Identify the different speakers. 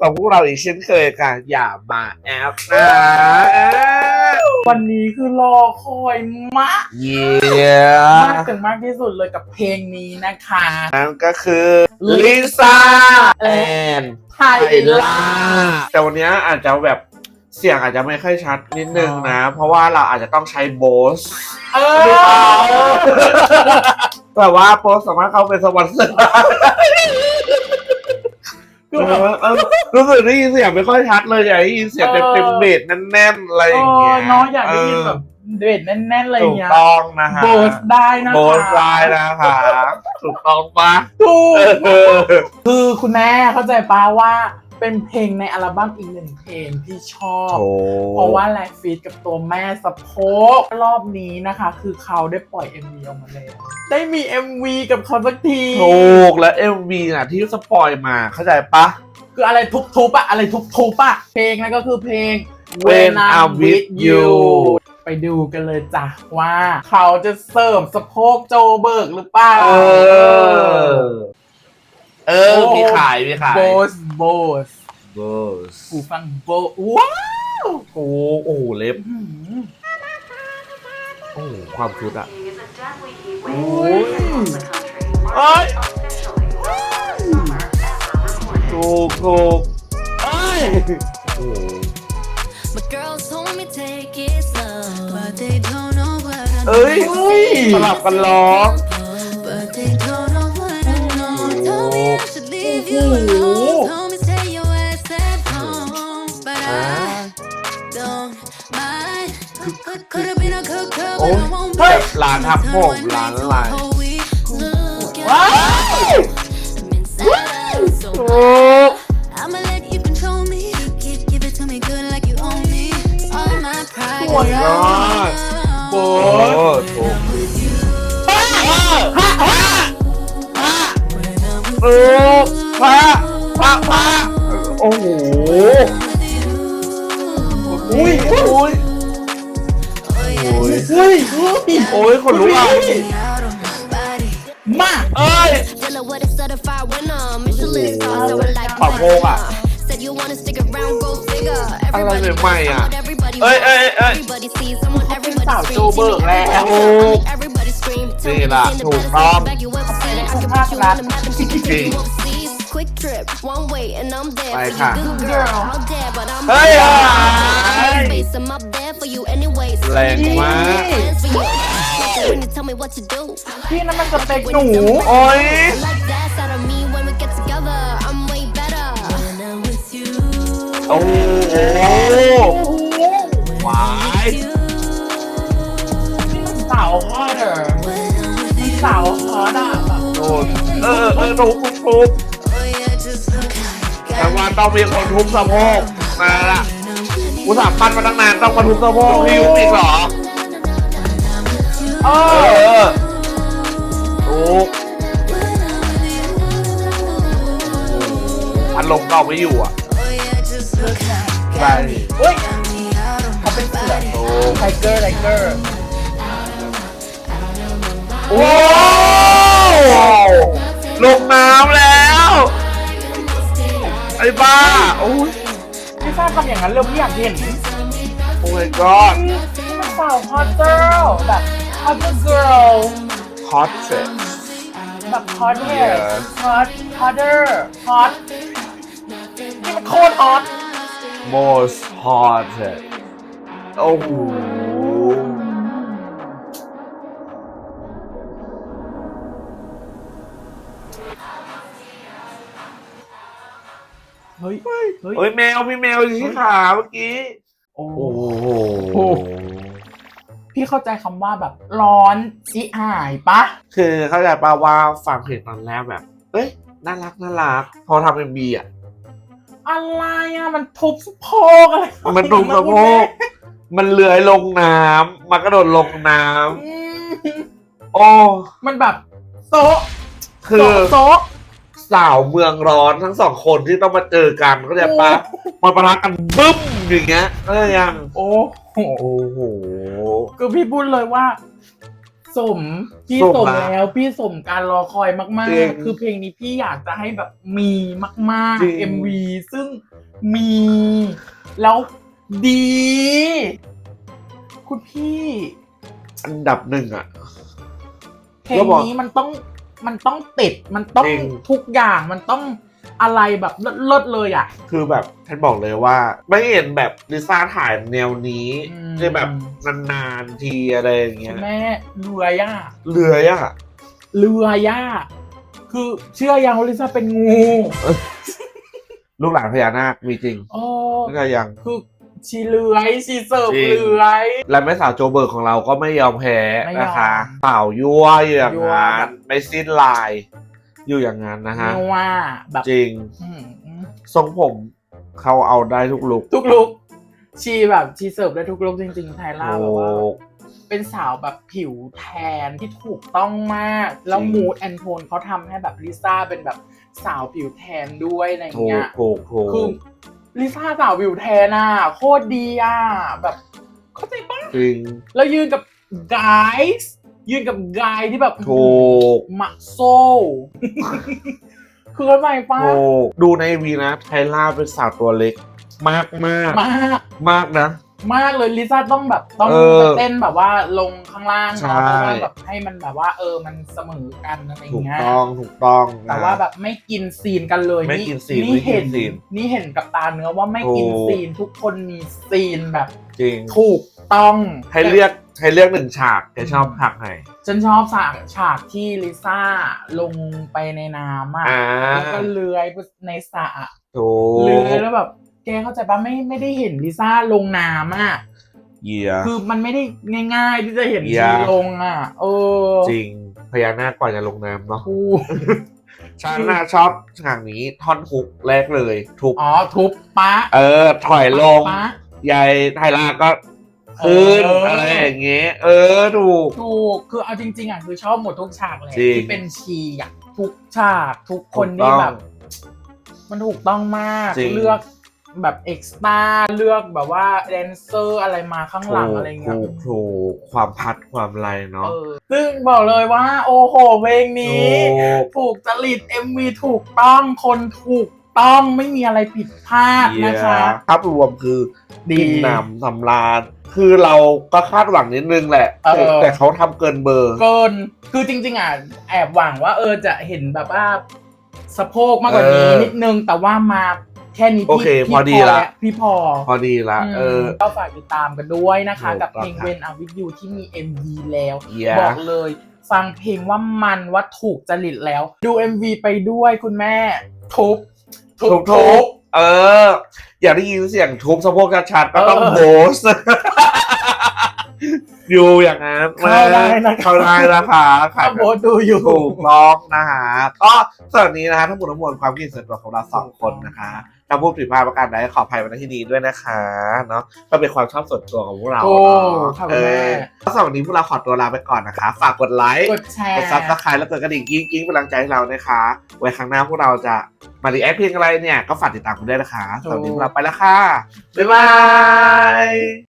Speaker 1: กับพวกเราอีกเช่นเคยค่ะ อย่ามาแอปนะ
Speaker 2: วันนี้คือรอคอยมาก
Speaker 1: เยี่ย
Speaker 2: มากถึงมากที่สุดเลยกับเพลงนี้นะคะ
Speaker 1: นั่นก็คือลิซ่าแอน
Speaker 2: ไทย
Speaker 1: ไทล่าแต่วันนี้อาจจะแบบเสียงอาจจะไม่ค่อยชัดนิดนึงนะ เพราะว่าเราอาจจะต้องใช้โบส
Speaker 2: เออ
Speaker 1: แต่ว่าโบสสามารถเข้าเป็นสปอนเซอร์ได้
Speaker 2: คือแบบ
Speaker 1: เออรู้สึกได้ยินเสียงไม่ค่อยชัดเลยอยากได้ยินเสียงเต็มเต็มๆเบสแน่นๆอะไรอย่างเงี้ย
Speaker 2: เน้องอยากได้ยินแบบเด็ดแน่นๆอะไรอ
Speaker 1: ถู
Speaker 2: ย่าง
Speaker 1: ก
Speaker 2: เงี้ย
Speaker 1: ต้องนะฮะ
Speaker 2: โบสได้นะคะ
Speaker 1: โบสได้นะคะถูกต้องปะ
Speaker 2: ถูก
Speaker 1: เออ
Speaker 2: คือคุณแม่เข้าใจป้าว่า เป็นเพลงในอัลบั้มอีกหนึ่งเพลงที่ชอบ
Speaker 1: โอ้
Speaker 2: เพราะว่าแลกฟีดกับตัวแม่สะโพกรอบนี้นะคะ คือเขาได้ปล่อย MV ออกมาแล้วได้มี MV กับเขาสักที
Speaker 1: ถูกและ MV น่ะที่สปอยมาเข้าใจปะ
Speaker 2: คืออะไรทุบๆอะอะไรทุบๆอะเพลงนั่นก็คือเพลง
Speaker 1: When I'm with you
Speaker 2: ไปดูกันเลยจ้ะว่าเขาจะเสิร์ฟสะโพกโจเบิร์กหรือเปล่า
Speaker 1: เออ เออ มีขาย มีขาย
Speaker 2: โบสโบส
Speaker 1: โบส
Speaker 2: กูฟังโบว้าว
Speaker 1: โอ้โอ้โหเล็บ
Speaker 2: อื้อหือ
Speaker 1: โอ้โหความชุดอะ
Speaker 3: is a deadly heat
Speaker 2: Oi.
Speaker 3: wave across the country.
Speaker 1: Oi.
Speaker 3: Officially warmest summer ever recorded.
Speaker 1: ถูกถูกเอ้ยโอ้โห
Speaker 4: My girls told me take it slow, but they don't know what I
Speaker 1: เอ้ย
Speaker 4: know.
Speaker 1: สลับกันร้อง
Speaker 4: have been a cook, girl, but I won't
Speaker 1: แบ
Speaker 4: be.
Speaker 1: บร้านทำผมร้านอะไร
Speaker 4: Whole week. Look
Speaker 2: ว้าว
Speaker 4: at I'm inside out, so
Speaker 1: ถูก
Speaker 4: I'ma let you control me.
Speaker 2: ยเฮ้ย
Speaker 1: โอ้ยคนลุกอะ
Speaker 4: Out on my body.
Speaker 2: มา
Speaker 1: เอ้ย
Speaker 4: Dealing with a certified winner. Michelin star, so we're like
Speaker 1: ปรับโมงอะ
Speaker 4: Said you wanna stick around, go figure.
Speaker 1: อะไร
Speaker 4: Everybody
Speaker 1: ใหม่ๆอะ
Speaker 4: what everybody
Speaker 1: เอ้ยเอ้ยเอ้ย
Speaker 4: Everybody sees someone, everybody
Speaker 2: สาว
Speaker 4: screams.
Speaker 2: โจเบิร์กแล้ว
Speaker 4: Everybody scream. Tell
Speaker 1: นี่
Speaker 4: me
Speaker 1: ล่ะ
Speaker 4: what's in the
Speaker 1: ถูก
Speaker 4: baddest
Speaker 1: ต้อง
Speaker 4: bag you ever seen. I can put you on the map and take you to overseas. Quick trip, one way, and I'm there
Speaker 1: ไป
Speaker 4: for you,
Speaker 1: ค่ะ
Speaker 4: good girl. How dare, but I'm
Speaker 1: เฮ้ยอ่ะ
Speaker 4: Space, I'm up there for you anyways.
Speaker 1: แรงมาก
Speaker 4: Plans for you. Like it when you tell me what to do.
Speaker 2: พี่นั่นมันสเต็กหนู
Speaker 1: โอ้ย
Speaker 4: Like that's out of me when we get together. I'm way better. When I'm with you.
Speaker 1: โอ้โหหวาย
Speaker 2: นี่มันสาวฮอตเดอร์
Speaker 4: When I'm with
Speaker 2: มัน
Speaker 4: you.
Speaker 2: สาวฮอตอะแบบ
Speaker 1: โดนเออเออถูกถูกถูก แต่ว่าต้องมีคนทุบสะโพกมาละ
Speaker 4: When I'm with you.
Speaker 1: อุตส่าห์ปั้นมาตั้งนานต้องมาทุบสะโพกพี่ยุติกเหรอ
Speaker 4: When I'm with you.
Speaker 2: เอ
Speaker 1: เอ
Speaker 2: อ
Speaker 1: อถูก
Speaker 4: When I'm with you.
Speaker 1: อารมณ์เราไม่อยู่อะ
Speaker 4: Oh yeah, just look.
Speaker 1: ใช่
Speaker 2: เฮ้ย
Speaker 4: Got me out of
Speaker 2: เขาเป็นเสือ
Speaker 1: ถูก
Speaker 2: ไทเกอร์ไทเกอร์
Speaker 1: โอ้ลงน้ำแล้ว ไอ้บ้า โอ้ย
Speaker 2: พี่ฟ้าทำอย่างนั้นเลยพี่อยากเห็น
Speaker 1: โอ้ my god
Speaker 2: นี่มันสาวฮอตเกิร์ลแบบฮอตเกิร์ล
Speaker 1: hot set
Speaker 2: แบบฮอตเฮ
Speaker 1: Yes
Speaker 2: ฮอตฮอตเดอร์ฮอตนี่มันโคตรฮอต
Speaker 1: most hot set โอ้โห
Speaker 2: เฮ้ย
Speaker 1: เฮ้ยแมวมีแมวอยู่ที่ขาเมื่อกี้
Speaker 2: โอ้
Speaker 1: โอ้โห
Speaker 2: โอ้ พี่เข้าใจคำว่าแบบร้อนจิหายปะ
Speaker 1: คือเข้าใจป่าว่าฟังเพลงตอนแรกแบบ เอ้ย น่ารักน่ารัก พอทำเป็นบีอะ
Speaker 2: อะไรอะ มันทุบสะโพกอะไร
Speaker 1: มันลงสะโพกมันเลื้อยลงน้ำ มันกระโดดลงน้
Speaker 2: อืมำ
Speaker 1: โอ้
Speaker 2: มันแบบโซะ
Speaker 1: คือ
Speaker 2: โซะโซะ
Speaker 1: สาวเมืองร้อนทั้งสองคนที่ต้องมาเจอกันเข้าใจปะมันประทะกันบึ้มอย่างเงี้ยเออยัง
Speaker 2: โอ้โห
Speaker 1: โอ้โห
Speaker 2: คือพี่พูดเลยว่า สม พี่
Speaker 1: ส
Speaker 2: ส
Speaker 1: ม
Speaker 2: ม
Speaker 1: ละ
Speaker 2: แล้ว พี่สมการรอคอยมาก
Speaker 1: จริง
Speaker 2: ๆคือเพลงนี้พี่อยากจะให้แบบมีมาก
Speaker 1: จริง
Speaker 2: ๆ MV ซึ่งมี แล้วดี คุณพี่
Speaker 1: อันดับหนึ่งอะ
Speaker 2: เพล
Speaker 1: ก็
Speaker 2: ง
Speaker 1: บอก
Speaker 2: นี้มันต้อง มันต้องติดมันต้อง
Speaker 1: จริง
Speaker 2: ทุกอย่างมันต้องอะไรแบบเลิศๆเลยอะ
Speaker 1: คือแบบฉันบอกเลยว่า ไม่เห็นแบบลิซ่าถ่ายแนวนี้
Speaker 2: อืม
Speaker 1: ในแบบนานๆทีอะไรอย่างเงี้ย
Speaker 2: แม่เรือย่า
Speaker 1: เรือยอะ
Speaker 2: เรือย่าคือเชื่อยังว่าลิซ่าเป็นงู
Speaker 1: ลูกหลานพญานาคมีจริง
Speaker 2: โอ้
Speaker 1: นี่ก็ยัง
Speaker 2: คือ ชีเลื้อยชีเสิร์ฟ
Speaker 1: จริง
Speaker 2: เลื้อย
Speaker 1: และแม่สาวโจเบิร์กของเราก็ไม่ยอมแพ้
Speaker 2: ไม่ยอม
Speaker 1: นะคะสาวยั่วอยู่อย่าง
Speaker 2: ยั่ว
Speaker 1: นั้
Speaker 2: แบ
Speaker 1: น
Speaker 2: บ
Speaker 1: ไม่สิ้นลาย อยู่อย่างนั้นนะฮะ
Speaker 2: นัวแบบ
Speaker 1: จริง
Speaker 2: อืม
Speaker 1: ทรงผมเขาเอาได้ทุกลุก
Speaker 2: ทุกลุกชีแบบชีเสิร์ฟได้ทุกลุกจริงๆไทยล่า
Speaker 1: โอ้
Speaker 2: แบบว่า เป็นสาวแบบผิวแทนที่ถูกต้องมาก แล้ว
Speaker 1: จริง
Speaker 2: มูดแอนโทนเขาทำให้แบบลิซ่าเป็นแบบสาวผิวแทนด้วยอะไรอย่าง
Speaker 1: ถู
Speaker 2: เงี้
Speaker 1: ก
Speaker 2: ย
Speaker 1: ถูกถูก
Speaker 2: คือ ลิซ่าสาวผิวแทนอะ โคตรดีอะ แบบเข้าใจปะ
Speaker 1: จริง
Speaker 2: แล้วยืนกับไกด์ยืนกับไกด์ที่แบบ
Speaker 1: ถูก
Speaker 2: มะโซคือเข้าใจปะ
Speaker 1: ถูกดูในวีนะไทล่าเป็นสาวตัวเล็ก มากมาก
Speaker 2: มาก
Speaker 1: มากนะ
Speaker 2: มากเลยลิซ่าต้องแบบต้อง
Speaker 1: เออ
Speaker 2: ไปเต้นแบบว่าลงข้างล่าง
Speaker 1: ใช่
Speaker 2: เนาะเพราะว่าแบบให้มันแบบว่าเออมันเสมอกันอะไรอย่าง
Speaker 1: ถูก
Speaker 2: เงี้ย
Speaker 1: ต้องถูกต้องนะ
Speaker 2: แต่ว่าแบบไม่กินซีนกันเลย
Speaker 1: ไม่กินซีน
Speaker 2: นี่
Speaker 1: ไม่กิน
Speaker 2: เห็น
Speaker 1: ซีน
Speaker 2: นี่เห็นกับตาเนื้อว่าไม่กิน
Speaker 1: ถูก
Speaker 2: ซีนทุกคนมีซีนแบบ
Speaker 1: จริง
Speaker 2: ถูกต้อง
Speaker 1: ให้เลือกให้เลือกหนึ่งฉากแกชอบฉากไหน
Speaker 2: ฉันชอบฉากฉากที่ลิซ่าลงไปในน้ำอะ
Speaker 1: อ่า
Speaker 2: แล้วก็เลื้อยไปในสระอะ
Speaker 1: ถู
Speaker 2: เลื้อกยแล้วแบบ แกเข้าใจปะไม่ไม่ได้เห็นลิซ่าลงน้ำอะ
Speaker 1: เยีย
Speaker 2: คือมันไม่ได้ง่าย ๆ ที่จะเห็น
Speaker 1: อย่า
Speaker 2: ชีลงอะเออ
Speaker 1: จริงพญานาคกว่าจะลงน้ำเนาะ
Speaker 2: กู
Speaker 1: ฉันน่ะชอบฉากนี้ท่อนฮุกแรกเลยทุก
Speaker 2: อ๋อทุบปะ
Speaker 1: เออ ถอยลง
Speaker 2: ปะ
Speaker 1: ยายไทยลาก็ขึ้น
Speaker 2: เอออ
Speaker 1: อะไรอย่างเงี้ยเออ ถูก
Speaker 2: ถูกคือเอาจริง ๆอะคือชอบหมดทุกฉากเลย
Speaker 1: จริง
Speaker 2: ที่เป็นชีอะทุกฉากทุกคน
Speaker 1: ถูกต้
Speaker 2: นี่
Speaker 1: อง
Speaker 2: แบบ มันถูกต้องมาก
Speaker 1: จริง
Speaker 2: เลือก แบบเอ็กซ์ตร้าเลือกแบบว่าแดนเซอร์อะไรมาข้างหลังอะไรเงี้ย
Speaker 1: ถูกถูกความพัดความไรเนาะ
Speaker 2: เออซึ่งบอกเลยว่า โอ้โหเพลงนี้
Speaker 1: ถูก
Speaker 2: ถูกจริต MV ถูกต้องคนถูกต้องไม่มีอะไรผิดพลาดนะคะ
Speaker 1: ภาพรวมคือ
Speaker 2: ดี
Speaker 1: กินหนำสำราญคือเราก็คาดหวังนิดนึงแหละ
Speaker 2: เออ
Speaker 1: แต่แต่เขาทำเกินเบอร์
Speaker 2: เกิน คือจริง ๆอะแอบหวังว่าเออจะเห็นแบบว่าสะโพกมากกว่านี้
Speaker 1: เออ
Speaker 2: นิดนึงแต่ว่ามาแค่นี้
Speaker 1: โอ
Speaker 2: พี่
Speaker 1: เค
Speaker 2: พี่
Speaker 1: พอดีละ
Speaker 2: แพี่พอ
Speaker 1: พอดีละ
Speaker 2: ม
Speaker 1: เออ
Speaker 2: ก็ฝากติดตามกันด้วยนะคะ
Speaker 1: ถูก
Speaker 2: กับเพลง
Speaker 1: ต้องครับ
Speaker 2: เวนอาวิทยูที่มี MV แล้ว
Speaker 1: เยีย
Speaker 2: บอกเลย ฟังเพลงว่ามันว่าถูกจริตแล้ว ดู MV ไปด้วยคุณแม่ ทุบ
Speaker 1: ทุบทุบเออ อยากได้ยินเสียงทุบสะโพกชัดๆก็ต้อง
Speaker 2: เออ
Speaker 1: โบส อยู่อย่างนั้น
Speaker 2: เข้าได้นะคะ
Speaker 1: เข้าได้นะคะขา
Speaker 2: ถ้ายโบทดูอยู่
Speaker 1: ถูกต้องนะฮะก็สำหรับนี้นะฮะทั้งหมดทั้งมวลความคิดเห็นส่วนตัวของเราสองคนนะคะถ้าพูดผิดพลาดประการใดขออภัยมาณที่นี้ด้วยนะคะเนาะก็เป็นความชอบส่วนตัวของพวกเรา
Speaker 2: โอ้
Speaker 1: เนาะ
Speaker 2: ค่ะ
Speaker 1: เอ
Speaker 2: คุณแม่
Speaker 1: อก็สำหรับวันนี้พวกเราขอตัวลาไปก่อนนะคะ ฝากกดไลค์
Speaker 2: กดแชร์
Speaker 1: กดซับสไครต์แล้วกดกระดิ่งกิ้งกิ้งเป็นกำลังใจให้เรานะคะ ไว้ครั้งหน้าพวกเราจะมารีแอคเพลงอะไรเนี่ย ก็ฝากติดตามกันด้วยนะคะสำหรับวันนี้พวกเราไปแล้วค่ะบ๊ายบาย